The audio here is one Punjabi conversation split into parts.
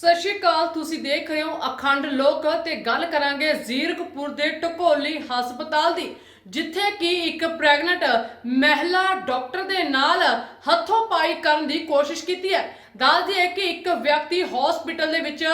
ਸਤਿ ਸ਼੍ਰੀ ਅਕਾਲ, ਤੁਸੀਂ ਦੇਖ ਰਹੇ ਹੋ ਅਖੰਡ ਲੋਕ ਤੇ ਗੱਲ ਕਰਾਂਗੇ ਜ਼ੀਰਕਪੁਰ ਦੇ ਟਕੋਲੀ ਹਸਪਤਾਲ ਦੀ, ਜਿੱਥੇ ਕਿ ਇੱਕ ਪ੍ਰੈਗਨੈਂਟ ਮਹਿਲਾ ਡਾਕਟਰ ਦੇ ਨਾਲ ਹੱਥੋਂ ਪਾਈ ਕਰਨ ਦੀ ਕੋਸ਼ਿਸ਼ ਕੀਤੀ ਹੈ। ਦੱਸਦੀ ਹੈ ਕਿ ਇੱਕ ਵਿਅਕਤੀ ਹਸਪੀਟਲ ਦੇ ਵਿੱਚ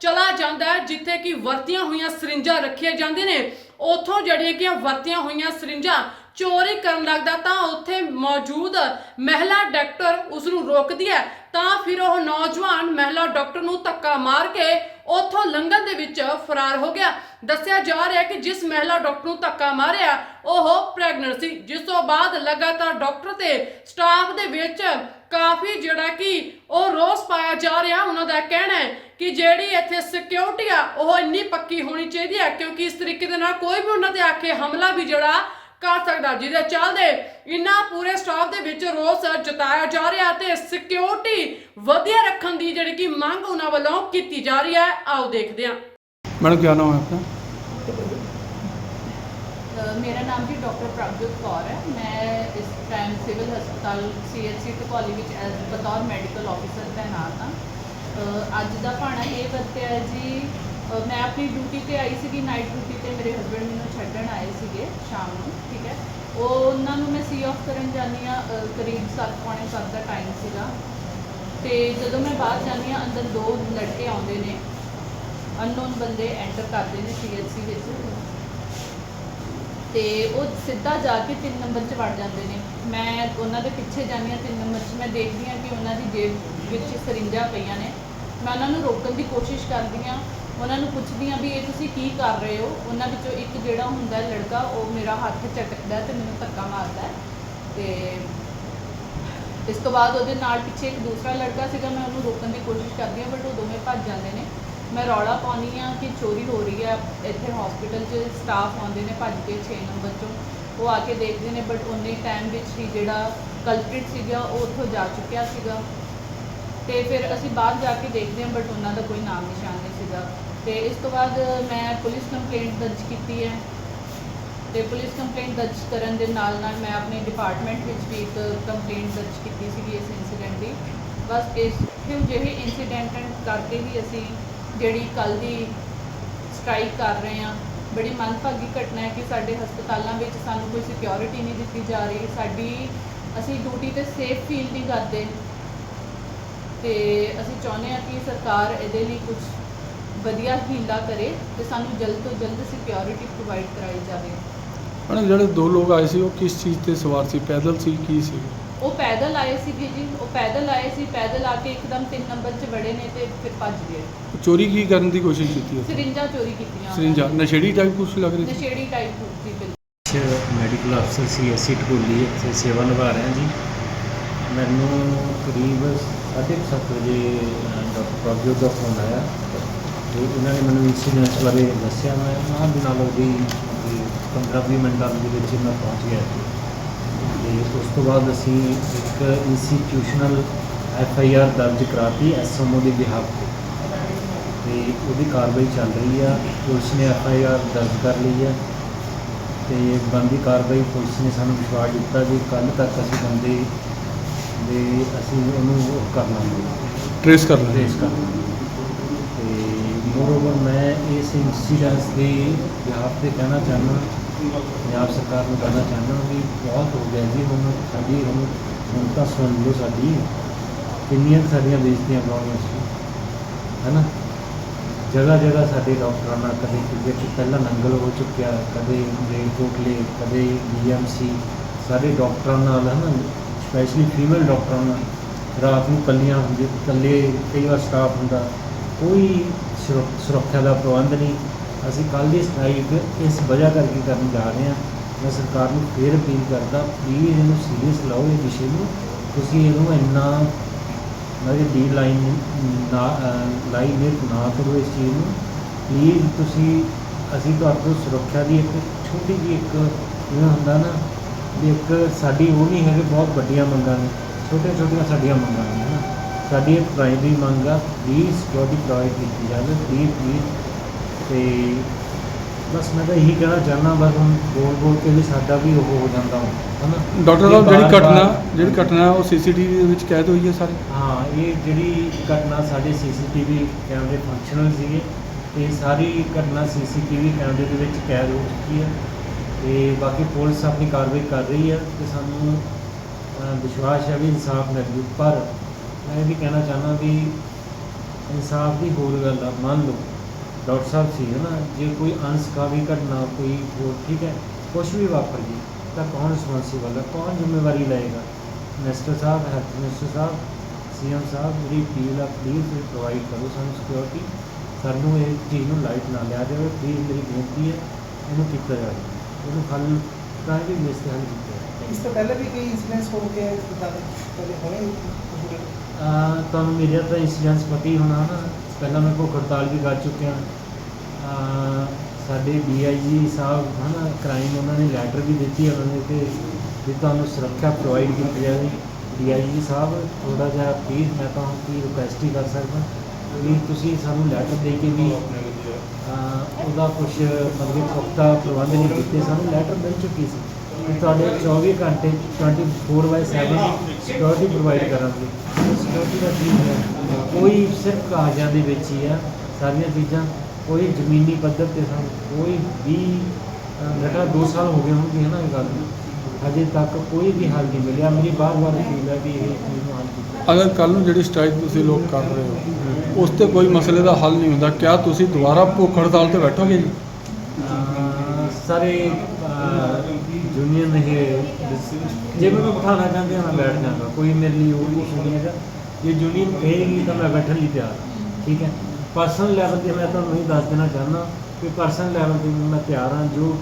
ਚਲਾ ਜਾਂਦਾ ਹੈ, ਜਿੱਥੇ ਕਿ ਵਰਤੀਆਂ ਹੋਈਆਂ ਸਰਿੰਜਾਂ ਰੱਖੀਆਂ ਜਾਂਦੇ ਨੇ। ਉੱਥੋਂ ਜਿਹੜੀਆਂ ਕਿ ਵਰਤੀਆਂ ਹੋਈਆਂ ਸਰਿੰਜਾਂ ਚੋਰੀ ਕਰਨ ਲੱਗਦਾ ਤਾਂ ਉੱਥੇ ਮੌਜੂਦ ਮਹਿਲਾ ਡਾਕਟਰ ਉਸ ਨੂੰ ਰੋਕਦੀ ਹੈ। ਤਾਂ ਫਿਰ ਉਹ ਨੌਜਵਾਨ ਮਹਿਲਾ ਡਾਕਟਰ ਨੂੰ ਧੱਕਾ ਮਾਰ ਕੇ ਉੱਥੋਂ ਲੰਘਣ ਦੇ ਵਿੱਚ ਫਰਾਰ ਹੋ ਗਿਆ। ਦੱਸਿਆ ਜਾ ਰਿਹਾ ਹੈ ਕਿ ਜਿਸ ਮਹਿਲਾ ਡਾਕਟਰ ਨੂੰ ਧੱਕਾ ਮਾਰਿਆ, ਉਹ ਪ੍ਰੈਗਨੈਂਟ ਸੀ। ਜਿਸ ਤੋਂ ਬਾਅਦ ਲਗਾਤਾਰ ਡਾਕਟਰ ਤੇ ਸਟਾਫ ਦੇ ਵਿੱਚ ਕਾਫੀ ਜਿਹੜਾ ਕਿ ਉਹ ਰੋਸ ਪਾਇਆ ਜਾ ਰਿਹਾ, ਉਹਨਾਂ ਦਾ ਕਹਿਣਾ ਹੈ ਕਿ ਜਿਹੜੀ ਇੱਥੇ ਸਿਕਿਉਰਿਟੀ ਆ, ਉਹ ਇੰਨੀ ਪੱਕੀ ਹੋਣੀ ਚਾਹੀਦੀ ਹੈ, ਕਿਉਂਕਿ ਇਸ ਤਰੀਕੇ ਦੇ ਨਾਲ ਕੋਈ ਵੀ ਉਹਨਾਂ ਤੇ ਆਖੇ ਹਮਲਾ ਵੀ ਜਿਹੜਾ ਕਰ ਸਕਦਾ, ਜਿਹਦੇ ਚੱਲਦੇ ਇਨਾ ਪੂਰੇ ਸਟਾਫ ਦੇ ਵਿੱਚ ਰੋਸ ਜਤਾਇਆ ਜਾ ਰਿਹਾ ਤੇ ਸਿਕਿਉਰਿਟੀ ਵਧੀਆ ਰੱਖਣ ਦੀ ਜਿਹੜੀ ਕਿ ਮੰਗ ਉਹਨਾਂ ਵੱਲੋਂ ਕੀਤੀ ਜਾ ਰਹੀ ਹੈ। ਆਓ ਦੇਖਦੇ ਹਾਂ। ਮੈਡਮ, ਕੀ ਨਾਮ ਹੈ ਆਪਣਾ? ਮੇਰਾ ਨਾਮ ਜੀ ਡਾਕਟਰ ਪ੍ਰਭਜੋਤ ਕੌਰ ਹੈ। ਮੈਂ ਇਸ ਟਾਈਮ ਸਿਵਲ ਹਸਪਤਾਲ ਸੀਐਚਸੀ ਟਕੋਲੀ ਵਿੱਚ ਐਜ਼ ਬਤੌਰ ਮੈਡੀਕਲ ਆਫੀਸਰ ਤੈਨਾਤ ਹਾਂ। ਅੱਜ ਦਾ ਭਾਣਾ ਇਹ ਵਰਤਿਆ ਜੀ ਮੈਂ ਆਪਣੀ ਡਿਊਟੀ ਤੇ ਆਈ ਸੀਗੀ ਨਾਈਟ ਡਿਊਟੀ ਤੇ ਮੇਰੇ ਹਸਬੰਡ ਮੈਨੂੰ ਛੱਡਣ ਆਏ ਸੀਗੇ ਸ਼ਾਮ ਨੂੰ, ਠੀਕ ਹੈ। ਉਹ ਉਹਨਾਂ ਨੂੰ ਮੈਂ ਸੀ ਆਫ ਕਰਨ ਜਾਂਦੀ ਹਾਂ ਕਰੀਬ ਸੱਤ, ਪੌਣੇ ਸੱਤ ਦਾ ਟਾਈਮ ਸੀਗਾ। ਤੇ ਜਦੋਂ ਮੈਂ ਬਾਹਰ ਜਾਂਦੀ ਹਾਂ, ਅੰਦਰ ਦੋ ਲੜਕੇ ਆਉਂਦੇ ਨੇ। ਅਨਨੋਨ ਬੰਦੇ ਐਂਟਰ ਕਰਦੇ ਨੇ ਸੀਐਚਸੀ ਵਿੱਚ। ਤੇ ਉਹ ਸਿੱਧਾ ਜਾ ਕੇ 3 ਨੰਬਰ 'ਚ ਵੜ ਜਾਂਦੇ ਨੇ। ਮੈਂ ਉਹਨਾਂ ਦੇ ਪਿੱਛੇ ਜਾਂਦੀ ਹਾਂ 3 ਨੰਬਰ 'ਚ ਮੈਂ ਦੇਖਦੀ ਹਾਂ ਕਿ ਉਹਨਾਂ ਦੀ ਜੇਬ ਵਿੱਚ ਸਰਿੰਜਾਂ ਪਈਆਂ ਨੇ। ਮੈਂ ਉਹਨਾਂ ਨੂੰ ਰੋਕਣ ਦੀ ਕੋਸ਼ਿਸ਼ ਕਰਦੀ ਹਾਂ। ਉਹਨਾਂ ਨੂੰ ਪੁੱਛਦੀ ਹਾਂ ਵੀ ਇਹ ਤੁਸੀਂ ਕੀ ਕਰ ਰਹੇ ਹੋ? ਉਹਨਾਂ ਵਿੱਚੋਂ ਇੱਕ ਜਿਹੜਾ ਹੁੰਦਾ ਹੈ ਲੜਕਾ, ਉਹ ਮੇਰਾ ਹੱਥ ਝਟਕਦਾ ਹੈ ਤੇ ਮੈਨੂੰ ਧੱਕਾ ਮਾਰਦਾ ਹੈ। ਤੇ ਇਸ ਤੋਂ ਬਾਅਦ ਉਹਦੇ ਨਾਲ ਪਿੱਛੇ ਇੱਕ ਦੂਸਰਾ ਲੜਕਾ ਸੀਗਾ, ਮੈਂ ਉਹਨੂੰ ਰੋਕਣ ਦੀ ਕੋਸ਼ਿਸ਼ ਕਰਦੀ ਹਾਂ, ਬਟ ਉਹ ਦੋਵੇਂ ਭੱਜ ਜਾਂਦੇ ਨੇ। ਮੈਂ ਰੌਲਾ ਪਾਉਂਦੀ ਹਾਂ ਕਿ ਚੋਰੀ ਹੋ ਰਹੀ ਹੈ। ਇੱਥੇ ਹਸਪੀਟਲ 'ਚ ਸਟਾਫ ਆਉਂਦੇ ਨੇ ਭੱਜ ਕੇ 6 ਨੰਬਰ 'ਚੋਂ ਉਹ ਆ ਕੇ ਦੇਖਦੇ ਨੇ ਬਟ ਉਨੇ ਟਾਈਮ ਵਿੱਚ ਹੀ ਜਿਹੜਾ ਕਲਪ੍ਰਿਟ ਸੀਗਾ, ਉਹ ਉੱਥੋਂ ਜਾ ਚੁੱਕਿਆ ਸੀਗਾ। ਤੇ ਫਿਰ ਅਸੀਂ ਬਾਹਰ ਜਾ ਕੇ ਦੇਖਦੇ ਹਾਂ ਬਟ ਉਹਨਾਂ ਦਾ ਕੋਈ ਨਾਮ ਨਿਸ਼ਾਨ ਨਹੀਂ ਸੀਗਾ। ਤੇ ਇਸ ਤੋਂ ਬਾਅਦ ਮੈਂ ਪੁਲਿਸ ਕੰਪਲੇਂਟ ਦਰਜ ਕੀਤੀ ਹੈ। ਤੇ ਪੁਲਿਸ ਕੰਪਲੇਂਟ ਦਰਜ ਕਰਨ ਦੇ ਨਾਲ ਨਾਲ ਮੈਂ ਆਪਣੇ ਡਿਪਾਰਟਮੈਂਟ ਵਿੱਚ ਵੀ ਇੱਕ ਕੰਪਲੇਂਟ ਦਰਜ ਕੀਤੀ ਸੀਗੀ ਇਸ ਇਨਸੀਡੈਂਟ ਦੀ। ਬਸ ਇਸ ਕਿਉਂ ਜਿਹੇ ਇਨਸੀਡੈਂਟ ਕਰਕੇ ਵੀ ਅਸੀਂ ਜਿਹੜੀ ਕੱਲ ਦੀ ਸਟ੍ਰਾਈਕ ਕਰ ਰਹੇ ਹਾਂ, ਬੜੀ ਮਨਭਾਗੀ ਘਟਨਾ ਹੈ ਕਿ ਸਾਡੇ ਹਸਪਤਾਲਾਂ ਵਿੱਚ ਸਾਨੂੰ ਕੋਈ ਸਿਕਿਉਰਿਟੀ ਨਹੀਂ ਦਿੱਤੀ ਜਾ ਰਹੀ। ਸਾਡੀ, ਅਸੀਂ ਡਿਊਟੀ ਤੇ ਸੇਫ ਫੀਲ ਨਹੀਂ ਕਰਦੇ। ਤੇ ਅਸੀਂ ਚਾਹੁੰਦੇ ਹਾਂ ਕਿ ਸਰਕਾਰ ਇਹਦੇ ਲਈ ਕੁਝ ਵਧੀਆ ਹੀਲਾ ਕਰੇ ਤੇ ਸਾਨੂੰ ਜਲਦ ਤੋਂ ਜਲਦ ਸਿਕਿਉਰਿਟੀ ਪ੍ਰੋਵਾਈਡ ਕਰਾਈ ਜਾਵੇ। ਮੈਡਮ ਜਿਹੜੇ ਦੋ ਲੋਕ ਆਏ ਸੀ, ਉਹ ਕਿਸ ਚੀਜ਼ ਤੇ ਸਵਾਰ ਸੀ? ਪੈਦਲ ਸੀ, ਕੀ ਸੀ? ਉਹ ਪੈਦਲ ਆਏ ਸੀਗੇ ਜੀ ਉਹ ਪੈਦਲ ਆਏ ਸੀ ਪੈਦਲ ਆ ਕੇ ਇੱਕਦਮ 3 ਨੰਬਰ 'ਚ ਵੜੇ ਨੇ ਤੇ ਫਿਰ ਭੱਜ ਗਏ। ਚੋਰੀ ਕੀ ਕਰਨ ਦੀ ਕੋਸ਼ਿਸ਼ ਕੀਤੀ ਹੈ? ਸਰਿੰਜਾਂ ਚੋਰੀ ਕੀਤੀਆਂ ਸਰਿੰਜਾ ਨਸ਼ੇੜੀ ਟਾਈਪ ਕੁਝ ਲੱਗ ਰਹੀ ਸੀ? ਨਸ਼ੇੜੀ ਟਾਈਪ ਸੀ ਬਿਲਕੁਲ। ਮੈਡੀਕਲ ਅਫਸਰ ਸੀ ਅਸੀਂ ਢਕੋਲੀ ਇੱਥੇ ਸੇਵਾ ਨਿਭਾ ਰਹੇ ਹਾਂ ਜੀ। ਮੈਨੂੰ ਕਰੀਬ 7:30 ਵਜੇ ਡਾਕਟਰ ਪ੍ਰਭਜੋਤ ਦਾ ਫੋਨ ਆਇਆ। ਤੇ ਉਹਨਾਂ ਨੇ ਮੈਨੂੰ ਇਨਸੀਡੈਂਟ ਬਾਰੇ ਦੱਸਿਆ। ਮੈਂ ਨਾਲ ਦੀ ਨਾਲ ਉਹਦੀ 15-20 ਮਿੰਟਾਂ ਦੇ ਵਿੱਚ ਮੈਂ ਪਹੁੰਚ ਗਿਆ ਸੀ ਤੇ ਉਸ ਤੋਂ ਬਾਅਦ ਅਸੀਂ ਇੱਕ ਇੰਸਟੀਟਿਊਸ਼ਨਲ ਐਫ ਆਈ ਆਰ ਦਰਜ ਕਰਾਤੀ ਐਸਐਮਓ ਦੇ ਬਿਹਾਫ ਤੇ। ਤੇ ਉਹਦੀ ਕਾਰਵਾਈ ਚੱਲ ਰਹੀ ਆ। ਪੁਲਿਸ ਨੇ ਐਫ ਆਈ ਆਰ ਦਰਜ ਕਰ ਲਈ ਆ। ਤੇ ਬੰਦੀ ਕਾਰਵਾਈ ਪੁਲਿਸ ਨੇ ਸਾਨੂੰ ਵਿਸ਼ਵਾਸ ਦਿੱਤਾ ਕਿ ਕੱਲ ਤੱਕ ਅਸੀਂ ਬੰਦੇ ਦੇ ਅਸੀਂ ਉਹਨੂੰ ਉਹ ਕਰ ਲਾਂਗੇ। ਟ੍ਰੇਸ ਕਰ ਰਹੇ ਟ੍ਰੇਸ ਕਰ ਲਾਂਗੇ। ਤੇ ਮੋਰਓਵਰ ਮੈਂ ਇਸ ਇਨਸੀਡੈਂਸ ਦੇ ਬਿਹਾਫ ਤੇ ਕਹਿਣਾ ਚਾਹੁੰਦਾ ਪੰਜਾਬ ਸਰਕਾਰ ਨੂੰ ਕਹਿਣਾ ਚਾਹੁੰਦਾ ਵੀ ਬਹੁਤ ਹੋ ਗਿਆ ਜੀ, ਹੁਣ ਸਾਡੀ ਹੁਣ ਹੁਣ ਤਾਂ ਸੁਣ ਲਓ ਸਾਡੀ। ਕਿੰਨੀਆਂ ਸਾਡੀਆਂ ਬੇਇੱਜ਼ਤੀਆਂ ਕਰਾਉਣੀਆਂ ਸੀ। ਹੈਨਾ? ਜਗ੍ਹਾ ਜਗ੍ਹਾ ਸਾਡੇ ਡਾਕਟਰਾਂ ਨਾਲ ਕਦੇ ਕਿਤੇ ਪਹਿਲਾਂ ਨੰਗਲ ਹੋ ਚੁੱਕਿਆ, ਕਦੇ ਰੇਲਕੋਟਲੇ, ਕਦੇ ਡੀਐਮਸੀ, ਸਾਰੇ ਡਾਕਟਰਾਂ ਨਾਲ ਹੈ ਨਾ ਸਪੈਸ਼ਲੀ ਫੀਮੇਲ ਡਾਕਟਰਾਂ ਨਾਲ। ਰਾਤ ਨੂੰ ਕੱਲੀਆਂ ਹੁੰਦੀ, ਇਕੱਲੇ ਕਈ ਵਾਰ ਸਟਾਫ ਹੁੰਦਾ। ਕੋਈ ਸੁਰੱਖ- ਸੁਰੱਖਿਆ ਦਾ ਪ੍ਰਬੰਧ ਨਹੀਂ। ਅਸੀਂ ਕੱਲ੍ਹ ਦੀ ਸਟ੍ਰਾਈਕ ਇਸ ਵਜ੍ਹਾ ਕਰਕੇ ਕਰਨ ਜਾ ਰਹੇ ਹਾਂ। ਮੈਂ ਸਰਕਾਰ ਨੂੰ ਫੇਰ ਅਪੀਲ ਕਰਦਾ ਪਲੀਜ਼ ਇਹਨੂੰ ਸੀਰੀਅਸ ਲਓ ਇਹ ਵਿਸ਼ੇ ਨੂੰ। ਤੁਸੀਂ ਇਹਨੂੰ ਇੰਨਾ ਮੇਰੀ ਡੀ ਲਾਈਨ ਨਾ ਲਾਈਨ ਨਾ ਕਰੋ ਇਸ ਚੀਜ਼ ਨੂੰ। ਪਲੀਜ਼ ਤੁਸੀਂ, ਅਸੀਂ ਤੁਹਾਡੇ ਤੋਂ ਸੁਰੱਖਿਆ ਦੀ ਇੱਕ ਛੋਟੀ ਜਿਹੀ ਇੱਕ ਜਿਵੇਂ ਹੁੰਦਾ ਨਾ ਵੀ ਇੱਕ ਸਾਡੀ ਉਹ ਨਹੀਂ ਹੈਗੇ, ਬਹੁਤ ਵੱਡੀਆਂ ਮੰਗਾਂ ਨੇ। ਛੋਟੀਆਂ ਛੋਟੀਆਂ ਸਾਡੀਆਂ ਮੰਗਾਂ ਨੇ, ਹਨਾ। ਸਾਡੀ ਇੱਕ ਪ੍ਰਾਇਮਰੀ ਮੰਗ ਆ ਪਲੀਜ਼ ਸਿਕਿਉਰਿਟੀ ਪ੍ਰੋਵਾਈਡ ਕੀਤੀ ਜਾਵੇ। ਪਲੀਜ਼ ਪਲੀਜ਼ ਤੇ ਬਸ ਮੈਂ ਤਾਂ ਇਹੀ ਕਹਿਣਾ ਚਾਹੁੰਦਾ ਬਸ ਹੁਣ ਬੋਲ ਬੋਲ ਕੇ ਵੀ ਸਾਡਾ ਵੀ ਉਹ ਹੋ ਜਾਂਦਾ ਹਨਾ? ਡਾਕਟਰ ਸਾਹਿਬ ਜਿਹੜੀ ਬਾਰ-ਬਾਰ- ਘਟਨਾ ਜਿਹੜੀ ਘਟਨਾ ਉਹ ਸੀਸੀਟੀਵੀ ਦੇ ਵਿੱਚ ਕੈਦ ਹੋਈ ਹੈ ਸਾਰੇ? ਹਾਂ ਹਾਂ ਇਹ ਜਿਹੜੀ ਘਟਨਾ ਸਾਡੇ ਸੀਸੀਟੀਵੀ ਕੈਮਰੇ ਫੰਕਸ਼ਨਲ ਸੀਗੇ ਤੇ ਸਾਰੀ ਘਟਨਾ ਸੀਸੀਟੀਵੀ ਕੈਮਰੇ ਦੇ ਵਿੱਚ ਕੈਦ ਹੋ ਚੁੱਕੀ ਹੈ ਤੇ ਬਾਕੀ ਪੁਲਿਸ ਆਪਣੀ ਕਾਰਵਾਈ ਕਰ ਰਹੀ ਹੈ ਤੇ ਸਾਨੂੰ ਅਹ, ਵਿਸ਼ਵਾਸ ਹੈ ਵੀ ਇਨਸਾਫ ਮਿਲੂ ਪਰ ਮੈਂ ਇਹ ਵੀ ਕਹਿਣਾ ਚਾਹੁੰਦਾ ਵੀ ਇਨਸਾਫ ਦੀ ਹੋਰ ਗੱਲ ਆ ਮੰਨ ਲਓ ਡਾਕਟਰ ਸਾਹਿਬ ਸੀ ਹੈ ਨਾ ਜੇ ਕੋਈ ਅਨਸਕਾਵੀ ਘਟਨਾ ਕੋਈ ਹੋਰ ਠੀਕ ਹੈ? ਕੁਝ ਵੀ ਵਾਪਰ ਗਈ ਤਾਂ ਕੌਣ ਰਿਸਪੌਂਸੀਬਲ ਹੈ? ਕੌਣ ਜ਼ਿੰਮੇਵਾਰੀ ਲਏਗਾ? ਮਿਨਿਸਟਰ ਸਾਹਿਬ ਹੈਲਥ ਮਿਨਿਸਟਰ ਸਾਹਿਬ ਸੀਐਮ ਸਾਹਿਬ ਮੇਰੀ ਅਪੀਲ ਆ ਪਲੀਜ਼ ਪ੍ਰੋਵਾਈਡ ਕਰੋ ਸਾਨੂੰ ਸਿਕਿਉਰਿਟੀ ਸਾਨੂੰ ਇਹ ਚੀਜ਼ ਨੂੰ ਲਾਈਟ ਨਾ ਲਿਆ ਜਾਵੇ। ਪਲੀਜ਼ ਮੇਰੀ ਬੇਨਤੀ ਹੈ ਇਹਨੂੰ ਕੀਤਾ ਜਾਵੇ। ਇਹਨੂੰ ਹੱਲ ਤਾਂ ਵੀ ਮਿਸ ਹੱਲ ਕੀਤਾ ਇਸ ਤੋਂ ਪਹਿਲਾਂ ਵੀ ਕਈ ਇਨਸੀਡੈਂਟਸ ਹੋ ਗਏ ਇਦਾਂ ਦੇ ਕਦੇ ਹੋਏ? ਤੁਹਾਨੂੰ ਮੇਰੇ ਤਾਂ ਇੰਸੀਡੈਂਟਸ ਪਤਾ ਹੀ ਹੋਣਾ ਨਾ ਪਹਿਲਾਂ ਮੈਂ ਭੁੱਖ ਹੜਤਾਲ ਵੀ ਕਰ ਚੁੱਕਿਆ ਅਹ ਸਾਡੇ ਡੀਆਈਜੀ ਸਾਹਿਬ, ਹਨਾ ਕ੍ਰਾਈਮ ਉਹਨਾਂ ਨੇ ਲੈਟਰ ਵੀ ਦਿੱਤੀ ਉਹਨਾਂ ਨੇ ਕਿ ਵੀ ਤੁਹਾਨੂੰ ਸੁਰੱਖਿਆ ਪ੍ਰੋਵਾਈਡ ਕੀਤੀ ਜਾਵੇ। ਡੀਆਈਜੀ ਸਾਹਿਬ ਥੋੜਾ ਜਿਹਾ ਪਲੀਜ਼ ਮੈਂ ਤਾਂ ਹੁਣ ਕੀ ਰਿਕੁਐਸਟ ਹੀ ਕਰ ਸਕਦਾ। ਵੀ ਤੁਸੀਂ ਸਾਨੂੰ ਲੈਟਰ ਦੇ ਕੇ ਵੀ, ਅਹ ਉਹਦਾ ਕੁਝ ਮਤਲਬ ਕਿ ਪੁਖਤਾ ਪ੍ਰਬੰਧ ਨਹੀਂ ਕੀਤੇ। ਸਾਨੂੰ ਲੈਟਰ ਮਿਲ ਚੁੱਕੀ ਸੀ। ਕਿ ਤੁਹਾਡੇ 24 ਘੰਟੇ 24/7 ਸਿਕਿਉਰਿਟੀ ਪ੍ਰੋਵਾਈਡ ਕਰਾਂਗੇ। ਸਿਕਿਉਰਿਟੀ ਦਾ ਕੀ ਹੈ? ਕੋਈ ਸਿਰਫ ਕਾਗਜ਼ਾਂ ਦੇ ਵਿੱਚ ਹੀ ਆ ਸਾਰੀਆਂ ਚੀਜ਼ਾਂ। ਕੋਈ ਜ਼ਮੀਨੀ ਪੱਧਰ ਤੇ ਸਾਨੂੰ ਕੋਈ ਵੀ ਲਗਾ 2 ਸਾਲ ਹੋ ਗਏ ਹੋਣਗੇ ਨਾ ਇਹ ਗੱਲ ਨੂੰ। ਹਜੇ ਤੱਕ ਕੋਈ ਵੀ ਹੱਲ ਨਹੀਂ ਮਿਲਿਆ। ਮੇਰੀ ਬਾਰ-ਬਾਰ ਅਪੀਲ ਹੈ ਵੀ ਇਹ ਚੀਜ਼ ਨੂੰ ਹੱਲ ਕੀਤਾ ਅਗਰ ਕੱਲ ਨੂੰ ਜਿਹੜੀ ਸਟ੍ਰਾਈਕ ਤੁਸੀਂ ਲੋਕ ਕਰ ਰਹੇ ਹੋ ਉਸ ਤੇ ਕੋਈ ਮਸਲੇ ਦਾ ਹੱਲ ਨਹੀਂ ਹੁੰਦਾ। ਕਿਆ ਤੁਸੀਂ ਦੁਬਾਰਾ ਭੁੱਖ ਹੜਤਾਲ ਤੇ ਬੈਠੋਗੇ ਜੀ? ਸਾਰੇ ਯੂਨੀਅਨ ਇਹ ਜੇ ਮੈਨੂੰ ਬਿਠਾਉਣਾ ਚਾਹੁੰਦੇ ਹਾਂ ਮੈਂ ਬੈਠ ਜਾਵਾਂਗਾ ਕੋਈ ਮੇਰੇ ਲਈ ਉਹ ਇਸ਼ੂ ਨਹੀਂ ਹੈਗਾ। ਜੇ ਯੂਨੀਅਨ ਕਹੇਗੀ ਤਾਂ ਮੈਂ ਬੈਠਣ ਲਈ ਤਿਆਰ ਠੀਕ ਹੈ? ਪਰਸਨਲ ਲੈਵਲ ਤੇ ਮੈਂ ਤੁਹਾਨੂੰ ਇਹ ਦੱਸ ਦੇਣਾ ਚਾਹੁੰਦਾ ਕਿ ਪਰਸਨਲ ਲੈਵਲ ਤੇ ਵੀ ਮੈਂ ਤਿਆਰ ਹਾਂ। ਜੋ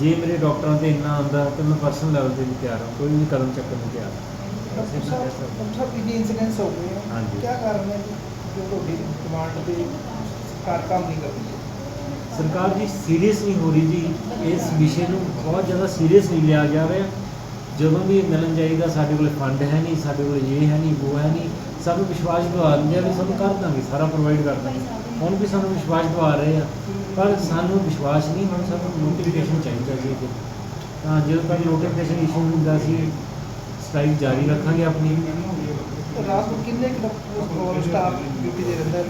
ਜੇ ਮੇਰੇ ਡਾਕਟਰਾਂ ਤੇ ਇੰਨਾ ਆਉਂਦਾ ਤਾਂ ਮੈਂ ਪਰਸਨਲ ਲੈਵਲ ਤੇ ਵੀ ਤਿਆਰ ਹਾਂ। ਕੋਈ ਵੀ ਕਦਮ ਚੱਕਣ ਨੂੰ ਤਿਆਰ ਹਾਂ। ਸਾਹਿਬ ਇਹ ਇਨਸੀਡੈਂਟਸ ਹੋ ਗਏ ਹਾਂਜੀ। ਕੀ ਕਾਰਨ ਹੈ ਜੀ ਤੁਹਾਡੀ ਡਿਮਾਂਡ ਤੇ ਕਾਰ ਕੰਮ ਨਹੀਂ ਕਰਦੀ? ਸਰਕਾਰ ਜੀ ਸੀਰੀਅਸ ਨਹੀਂ ਹੋ ਰਹੀ ਜੀ। ਇਸ ਵਿਸ਼ੇ ਨੂੰ ਬਹੁਤ ਜ਼ਿਆਦਾ ਸੀਰੀਅਸ ਨਹੀਂ ਲਿਆ ਜਾ ਰਿਹਾ। ਜਦੋਂ ਵੀ ਮਿਲਣ ਜਾਈਦਾ, ਸਾਡੇ ਕੋਲ ਫੰਡ ਹੈ ਨਹੀਂ, ਸਾਡੇ ਕੋਲ ਇਹ ਹੈ ਨਹੀਂ, ਉਹ ਹੈ ਨਹੀਂ। ਸਾਨੂੰ ਵਿਸ਼ਵਾਸ ਦਿਵਾ ਦਿੰਦੇ ਆ ਵੀ ਸਾਨੂੰ ਕਰ ਦਾਂਗੇ, ਸਾਰਾ ਪ੍ਰੋਵਾਈਡ ਕਰ ਦਾਂਗੇ। ਹੁਣ ਵੀ ਸਾਨੂੰ ਵਿਸ਼ਵਾਸ ਦਿਵਾ ਰਹੇ ਆ। ਪਰ ਸਾਨੂੰ ਵਿਸ਼ਵਾਸ ਨਹੀਂ, ਹੁਣ ਸਾਨੂੰ ਨੋਟੀਫਿਕੇਸ਼ਨ ਚਾਹੀਦਾ ਜੀ ਇਹਦੇ। ਤਾਂ ਜਦੋਂ ਤੱਕ ਨੋਟੀਫਿਕੇਸ਼ਨ ਇਸ਼ੂ ਹੁੰਦਾ ਸੀ ਸਟ੍ਰਾਈਕ ਜਾਰੀ ਰੱਖਾਂਗੇ ਆਪਣੀ। ਰਾਤ ਨੂੰ ਕਿੰਨੇ ਸਟਾਫ ਡਿਊਟੀ ਦੇ ਰਹਿੰਦਾ?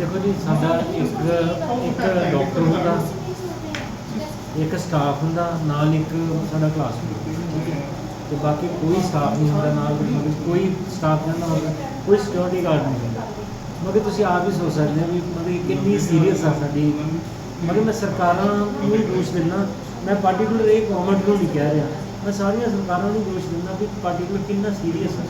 ਦੇਖੋ ਜੀ, ਸਾਡਾ ਇੱਕ ਇੱਕ ਡਾਕਟਰ ਹੁੰਦਾ, ਇੱਕ ਸਟਾਫ ਹੁੰਦਾ, ਨਾਲ ਇੱਕ ਸਾਡਾ ਕਲਾਸ ਠੀਕ ਹੈ ਤੇ ਬਾਕੀ ਕੋਈ ਸਟਾਫ ਨਹੀਂ ਹੁੰਦਾ ਨਾਲ, ਮਤਲਬ ਕੋਈ ਸਟਾਫ ਨਹੀਂ ਹੁੰਦਾ ਕੋਈ ਸਿਕਿਉਰਿਟੀ ਗਾਰਡ ਨਹੀਂ ਹੁੰਦਾ। ਮਗਰ ਤੁਸੀਂ ਆਪ ਹੀ ਸੋਚ ਸਕਦੇ ਹੋ ਵੀ ਮਤਲਬ ਕਿੰਨੀ ਸੀਰੀਅਸ ਆ ਸਾਡੀ। ਮਗਰ ਮੈਂ ਸਰਕਾਰਾਂ ਨੂੰ ਵੀ ਦੋਸ਼ ਦਿੰਦਾ, ਮੈਂ ਪਾਰਟਿਕੂਲਰ ਇਹ ਗਵਰਨਮੈਂਟ ਨੂੰ ਨਹੀਂ ਕਹਿ ਰਿਹਾ, ਮੈਂ ਸਾਰੀਆਂ ਸਰਕਾਰਾਂ ਨੂੰ ਦੋਸ਼ ਦਿੰਦਾ ਵੀ ਪਾਰਟਿਕੂਲਰ ਕਿੰਨਾ ਸੀਰੀਅਸ ਹੈ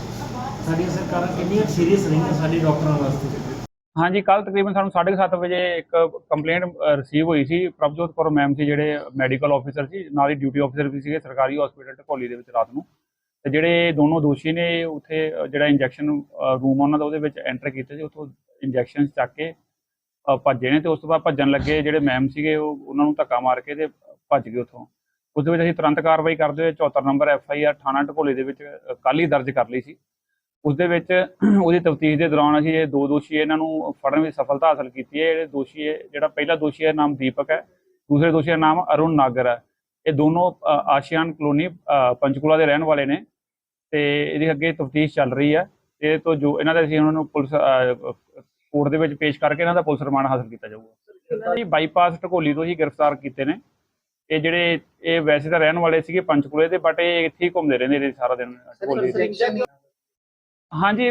ਸਾਡੀਆਂ ਸਰਕਾਰਾਂ ਕਿੰਨੀਆਂ ਸੀਰੀਅਸ ਰਹੀਆਂ ਸਾਡੇ ਡਾਕਟਰਾਂ ਵਾਸਤੇ। ਹਾਂਜੀ ਕੱਲ ਤਕਰੀਬਨ ਸਾਨੂੰ 7:30 ਵਜੇ ਇੱਕ ਕੰਪਲੇਂਟ ਰਿਸੀਵ ਹੋਈ ਸੀ। ਪ੍ਰਭਜੋਤ ਕੌਰ ਮੈਮ ਸੀ, ਜਿਹੜੇ ਮੈਡੀਕਲ ਆਫੀਸਰ ਸੀ, ਨਾਲ ਹੀ ਡਿਊਟੀ ਆਫੀਸਰ ਵੀ ਸੀਗੇ, ਸਰਕਾਰੀ ਹਸਪੀਟਲ ਢਕੋਲੀ ਦੇ ਵਿੱਚ ਰਾਤ ਨੂੰ। ਤੇ ਜਿਹੜੇ ਦੋਨੋਂ ਦੋਸ਼ੀ ਨੇ, ਉੱਥੇ ਜਿਹੜਾ ਇੰਜੈਕਸ਼ਨ ਰੂਮ ਉਹਨਾਂ ਦਾ, ਉਹਦੇ ਵਿੱਚ ਐਂਟਰ ਕੀਤੇ ਸੀ। ਉੱਥੋਂ ਇੰਜੈਕਸ਼ਨ ਚੱਕ ਕੇ ਭੱਜੇ ਨੇ ਤੇ ਉਸ ਤੋਂ ਬਾਅਦ ਭੱਜਣ ਲੱਗੇ ਜਿਹੜੇ ਮੈਮ ਸੀਗੇ, ਉਹ, ਉਹਨਾਂ ਨੂੰ ਧੱਕਾ ਮਾਰ ਕੇ ਤੇ ਭੱਜ ਗਏ ਉੱਥੋਂ। ਉਸ ਦੇ ਵਿੱਚ ਅਸੀਂ ਤੁਰੰਤ ਕਾਰਵਾਈ ਕਰਦੇ ਹੋਏ 74 ਨੰਬਰ ਐਫ ਆਈ ਆਰ ਥਾਣਾ ਢਕੋਲੀ ਦੇ ਵਿੱਚ ਕੱਲ ਹੀ ਦਰਜ ਕਰ ਲਈ ਸੀ। ਉਸ ਦੇ ਵਿੱਚ ਉਹਦੀ ਤਫਤੀਸ਼ ਦੇ ਦੌਰਾਨ ਅਸੀਂ ਇਹ ਦੋ ਦੋਸ਼ੀ ਇਹਨਾਂ ਨੂੰ ਫੜਨ ਵਿੱਚ ਸਫਲਤਾ ਹਾਸਲ ਕੀਤੀ ਹੈ। ਜਿਹੜੇ ਦੋਸ਼ੀ ਹੈ ਜਿਹੜਾ ਪਹਿਲਾ ਦੋਸ਼ੀ ਹੈ ਨਾਮ ਦੀਪਕ ਹੈ। ਦੂਸਰੇ ਦੋਸ਼ੀ ਦਾ ਨਾਮ ਅਰੁਣ ਨਾਗਰ ਹੈ। ਇਹ ਦੋਨੋਂ ਆਸ਼ੀਆਨ ਕਲੋਨੀ ਪੰਚਕੂਲਾ ਦੇ ਰਹਿਣ ਵਾਲੇ ਨੇ ਤੇ ਇਹਦੀ ਅੱਗੇ ਤਫਤੀਸ਼ ਚੱਲ ਰਹੀ ਹੈ। ਇਹ ਤੋਂ ਜੋ ਇਹਨਾਂ ਦਾ ਅਸੀਂ ਉਹਨਾਂ ਨੂੰ ਪੁਲਿਸ ਕੋਰਟ ਦੇ ਵਿੱਚ ਪੇਸ਼ ਕਰਕੇ ਇਹਨਾਂ ਦਾ ਪੁਲਿਸ ਰਿਮਾਂਡ ਹਾਸਲ ਕੀਤਾ ਜਾਊਗਾ। ਦੀ ਬਾਈਪਾਸ ਢਕੋਲੀ ਤੋਂ ਹੀ ਗ੍ਰਿਫਤਾਰ ਕੀਤੇ ਨੇ। ਇਹ ਜਿਹੜੇ ਇਹ ਵੈਸੇ ਤਾਂ ਰਹਿਣ ਵਾਲੇ ਸੀਗੇ ਪੰਚਕੂਲੇ ਦੇ ਬਟ ਇਹ ਇੱਥੇ ਹੀ ਘੁੰਮਦੇ ਰਹਿੰਦੇ ਨੇ ਸਾਰਾ ਦਿਨ ਢਕੋਲੀ ਦੇ। ਹਾਂਜੀ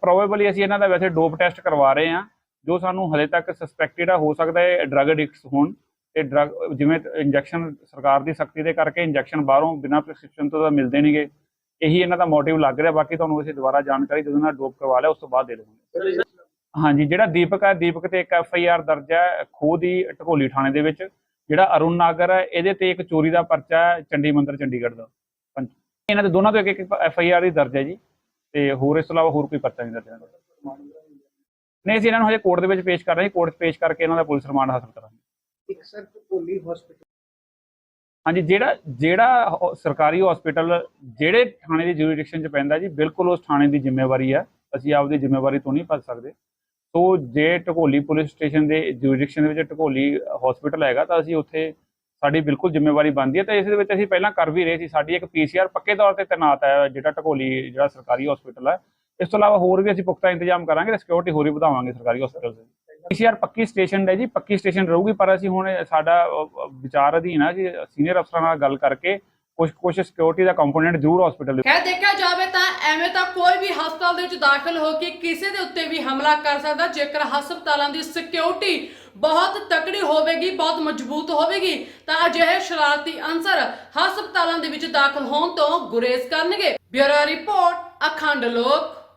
ਪ੍ਰੋਬੇਬਲੀ ਅਸੀਂ ਇਹਨਾਂ ਦਾ ਵੈਸੇ ਡੋਪ ਟੈਸਟ ਕਰਵਾ ਰਹੇ ਹਾਂ। ਜੋ ਸਾਨੂੰ ਹਲੇ ਤੱਕ ਸਸਪੈਕਟਡ ਆ, ਹੋ ਸਕਦਾ ਹੈ ਡਰਗ ਐਡਿਕਟਸ ਹੋਣ। ਤੇ ਡਰਗ ਜਿਵੇਂ ਇੰਜੈਕਸ਼ਨ ਸਰਕਾਰ ਦੀ ਸਖਤੀ ਦੇ ਕਰਕੇ ਇੰਜੈਕਸ਼ਨ ਬਾਹਰੋਂ ਬਿਨਾਂ ਪ੍ਰੈਸਕ੍ਰਿਪਸ਼ਨ ਤੋਂ ਤਾਂ ਮਿਲਦੇ ਨਹੀਂਗੇ। ਇਹੀ ਇਹਨਾਂ ਦਾ ਮੋਟਿਵ ਲੱਗ ਰਿਹਾ। ਬਾਕੀ ਤੁਹਾਨੂੰ ਅਸੀਂ ਦੁਬਾਰਾ ਜਾਣਕਾਰੀ ਜਦੋਂ ਇਹਨਾਂ ਡੋਪ ਕਰਵਾ ਲਿਆ, ਉਸ ਤੋਂ ਬਾਅਦ ਦੇ ਦੇਵਾਂਗੇ। ਹਾਂਜੀ, ਜਿਹੜਾ ਦੀਪਕ ਹੈ ਦੀਪਕ ਤੇ ਇੱਕ ਐਫ ਆਈ ਆਰ ਦਰਜ ਹੈ ਖੋਹ ਦੀ ਢਕੋਲੀ ਥਾਣੇ ਦੇ ਵਿੱਚ। ਜਿਹੜਾ ਅਰੁਣ ਨਾਗਰ ਹੈ ਇਹਦੇ ਤੇ ਇੱਕ ਚੋਰੀ ਦਾ ਪਰਚਾ ਹੈ ਚੰਡੀ ਮੰਦਰ ਚੰਡੀਗੜ੍ਹ ਦਾ। ਇਹਨਾਂ ਦੇ ਦੋਨਾਂ ਤੋਂ ਇੱਕ ਇੱਕ ਐਫ ਆਈ ਆਰ ਹੀ ਦਰਜ ਹੈ ਜੀ। ਤੇ ਹੋਰ ਇਸ ਤੋਂ ਇਲਾਵਾ ਹੋਰ ਕੋਈ ਪਰਚਾ ਨਹੀਂ ਦਰਜ ਇਹਨਾਂ ਦਾ। ਨਹੀਂ ਅਸੀਂ ਇਹਨਾਂ ਨੂੰ ਹਜੇ ਕੋਰਟ ਦੇ ਵਿੱਚ ਪੇਸ਼ ਕਰ ਰਹੇ ਹਾਂ। ਕੋਰਟ 'ਚ ਪੇਸ਼ ਕਰਕੇ ਇਹਨਾਂ ਦਾ ਪੁਲਿਸ ਰਿਮਾਂਡ ਹਾਸਲ ਕਰਾਂਗੇ। ਇੱਕ ਸਰ ਭੋਲੀ ਹਸਪੀਟਲ ਹਾਂਜੀ ਜਿਹੜਾ ਜਿਹੜਾ ਸਰਕਾਰੀ ਹਸਪੀਟਲ ਜਿਹੜੇ ਥਾਣੇ ਦੀ ਜੁਰਿਡਿਕਸ਼ਨ 'ਚ ਪੈਂਦਾ ਜੀ ਬਿਲਕੁਲ ਉਸ ਥਾਣੇ ਦੀ ਜ਼ਿੰਮੇਵਾਰੀ ਹੈ ਅਸੀਂ ਆਪਦੀ ਜ਼ਿੰਮੇਵਾਰੀ ਤੋਂ ਨਹੀਂ ਭੱਜ ਸਕਦੇ। ਸੋ ਜੇ ਢਕੋਲੀ ਪੁਲਿਸ ਸਟੇਸ਼ਨ ਦੇ ਜੁਰਿਡਿਕਸ਼ਨ ਦੇ ਵਿੱਚ ਢਕੋਲੀ ਹਸਪੀਟਲ ਹੈਗਾ ਤਾਂ ਅਸੀਂ ਉੱਥੇ ਸਾਡੀ ਬਿਲਕੁਲ ਜ਼ਿੰਮੇਵਾਰੀ ਬਣਦੀ ਹੈ ਤਾਂ ਇਸ ਦੇ ਵਿੱਚ ਅਸੀਂ ਪਹਿਲਾਂ ਕਰ ਵੀ ਰਹੇ ਸੀ। ਸਾਡੀ ਇੱਕ ਪੀਸੀਆਰ ਪੱਕੇ ਤੌਰ ਤੇ ਤੈਨਾਤ ਹੈ, ਜਿਹੜਾ ਢਕੋਲੀ, ਜਿਹੜਾ ਸਰਕਾਰੀ ਹਸਪੀਟਲ ਹੈ। ਇਸ ਤੋਂ ਇਲਾਵਾ ਹੋਰ ਵੀ ਅਸੀਂ ਪੁਖਤਾ ਇੰਤਜ਼ਾਮ ਕਰਾਂਗੇ ਤੇ ਸਿਕਿਉਰਿਟੀ ਹੋਰ ਵੀ ਵਧਾਵਾਂਗੇ ਸਰਕਾਰੀ ਹਸਪਤਾਲ ਦੇ। ਪੀਸੀਆਰ ਪੱਕੀ ਸਟੇਸ਼ਨ ਹੈ ਜੀ, ਪੱਕੀ ਸਟੇਸ਼ਨ ਰਹੂਗੀ, ਪਰ ਅਸੀਂ ਹੁਣ ਸਾਡਾ ਵਿਚਾਰ ਅਧੀਨ ਆ ਕਿ ਸੀਨੀਅਰ ਅਫਸਰਾਂ ਨਾਲ ਗੱਲ ਕਰਕੇ ਕੁਝ ਕੁਝ ਸਿਕਿਉਰਿਟੀ ਦਾ ਕੰਪੋਨੈਂਟ ਜ਼ਰੂਰ ਹਸਪੀਟਲ ਦੇ ਖੈਰ, ਦੇਖਿਆ ਜਾਵੇ ਤਾਂ ਐਵੇਂ ਤਾਂ ਕੋਈ ਵੀ ਹਸਪਤਾਲ ਦੇ ਵਿੱਚ ਦਾਖਲ ਹੋ ਕੇ ਕਿਸੇ ਦੇ ਉੱਤੇ ਵੀ ਹਮਲਾ ਕਰ ਸਕਦਾ, ਜੇਕਰ ਹਸਪਤਾਲਾਂ ਦੀ ਸਿਕਿਉਰਿਟੀ ਬਹੁਤ ਤਕੜੀ ਹੋਵੇਗੀ, ਬਹੁਤ ਮਜ਼ਬੂਤ ਹੋਵੇਗੀ, ਤਾਂ ਅਜਿਹੇ ਸ਼ਰਾਰਤੀ ਅਨਸਰ ਹਸਪਤਾਲਾਂ ਦੇ ਵਿੱਚ ਦਾਖਲ ਹੋਣ ਤੋਂ ਗੁਰੇਜ਼ ਕਰਨਗੇ। ਬਿਊਰੋ ਰਿਪੋਰਟ, ਅਖੰਡ ਲੋਕ।